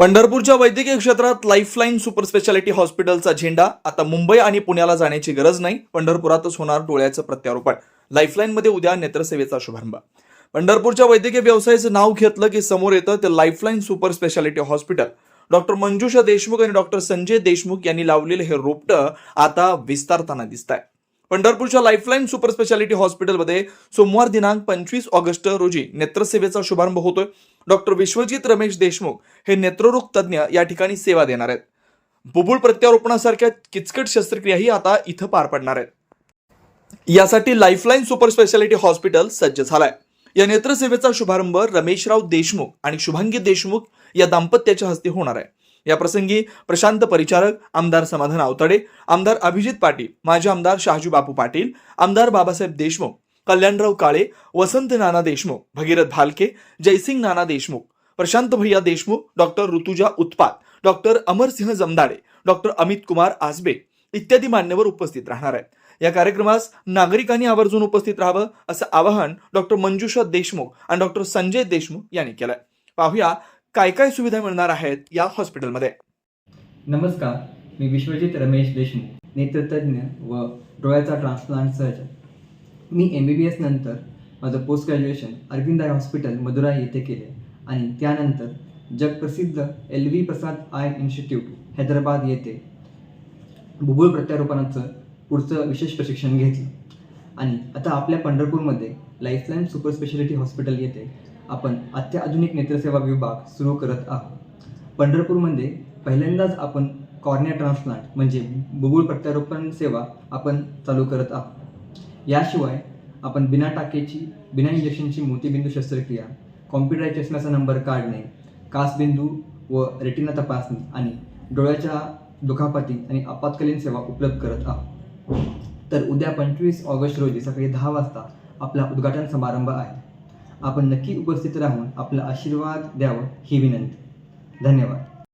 पंढरपूरच्या वैद्यकीय क्षेत्रात लाईफलाईन सुपर स्पेशालिटी हॉस्पिटलचा झेंडा आता मुंबई आणि पुण्याला जाण्याची गरज नाही पंढरपुरातच होणार डोळ्याचं प्रत्यारोपण. लाईफलाईनमध्ये उद्या नेत्रसेवेचा शुभारंभ. पंढरपूरच्या वैद्यकीय व्यवसायाचं नाव घेतलं की समोर येतं ते lifeline super speciality hospital doctor Manjusha Deshmukh आणि डॉक्टर संजय देशमुख यांनी लावलेलं हे रोपटं आता विस्तारताना दिसत आहे पंढरपूरच्या लाईफलाईन सुपर स्पेशालिटी हॉस्पिटलमध्ये सोमवार दिनांक पंचवीस ऑगस्ट रोजी नेत्रसेवेचा शुभारंभ होतोय. डॉक्टर विश्वजित रमेश देशमुख हे नेत्ररोग तज्ज्ञ या ठिकाणी सेवा देणार आहेत. बुबुळ प्रत्यारोपणासारख्या किचकट शस्त्रक्रियाही आता इथं पार पडणार आहेत. यासाठी लाईफलाईन सुपर स्पेशालिटी हॉस्पिटल सज्ज झालाय. या नेत्रसेवेचा शुभारंभ रमेशराव देशमुख आणि शुभांगी देशमुख या दाम्पत्याच्या हस्ते होणार आहे. या प्रसंगी प्रशांत परिचारक आमदार समाधान आवताडे आमदार अभिजित पाटील माजी आमदार शहाजू बापू पाटील आमदार बाबासाहेब देशमुख कल्याणराव काळे वसंत नाना Deshmukh Bhagirath Bhalke Jaisingh Nana Deshmukh Prashant Bhaiya Deshmukh doctor Rutuja Utpat doctor Amarsinh Jamdade doctor Amit Kumar Asbe इत्यादी मान्यवर उपस्थित राहणार आहेत. या कार्यक्रमास नागरिकांनी आवर्जून उपस्थित राहावं असं आवाहन डॉक्टर मंजुषा देशमुख आणि डॉक्टर संजय देशमुख यांनी केलंय. पाहूया काय काय सुविधा मिळणार आहेत या हॉस्पिटलमध्ये नमस्कार मी विश्वजित रमेश देशमुख नेत्रतज्ञ व डोळ्याचा ट्रान्सप्लांट सर्जन मी एम बी बी एस नंतर माझं post graduation Aravind eye hospital Madurai येथे केले आणि त्यानंतर जगप्रसिद्ध L V Prasad eye institute Hyderabad येथे भूगोल प्रत्यारोपणाचं पुढचं विशेष प्रशिक्षण घेतलं. आणि आता आपल्या पंढरपूरमध्ये लाईफलाईन सुपर स्पेशालिटी हॉस्पिटल येथे आपण अत्याधुनिक नेत्रसेवा विभाग सुरू करत आहोत. पंढरपूरमध्ये पहिल्यांदाच आपण कॉर्निया ट्रान्सप्लांट म्हणजे बुबुळ प्रत्यारोपण सेवा आपण चालू करत आहोत. याशिवाय आपण बिना टाकेची बिना इंजेक्शनची मोतीबिंदू शस्त्रक्रिया कॉम्प्युटराईज चष्म्याचा नंबर काढणे कासबिंदू व रेटिना तपासणी आणि डोळ्याच्या दुखापती आणि आपत्कालीन सेवा उपलब्ध करत आहोत. तर उद्या पंचवीस ऑगस्ट रोजी सकाळी दहा वाजता आपला उद्घाटन समारंभ आहे. आपण नक्की उपस्थित राहून आपला आशीर्वाद द्यावं ही विनंती. धन्यवाद.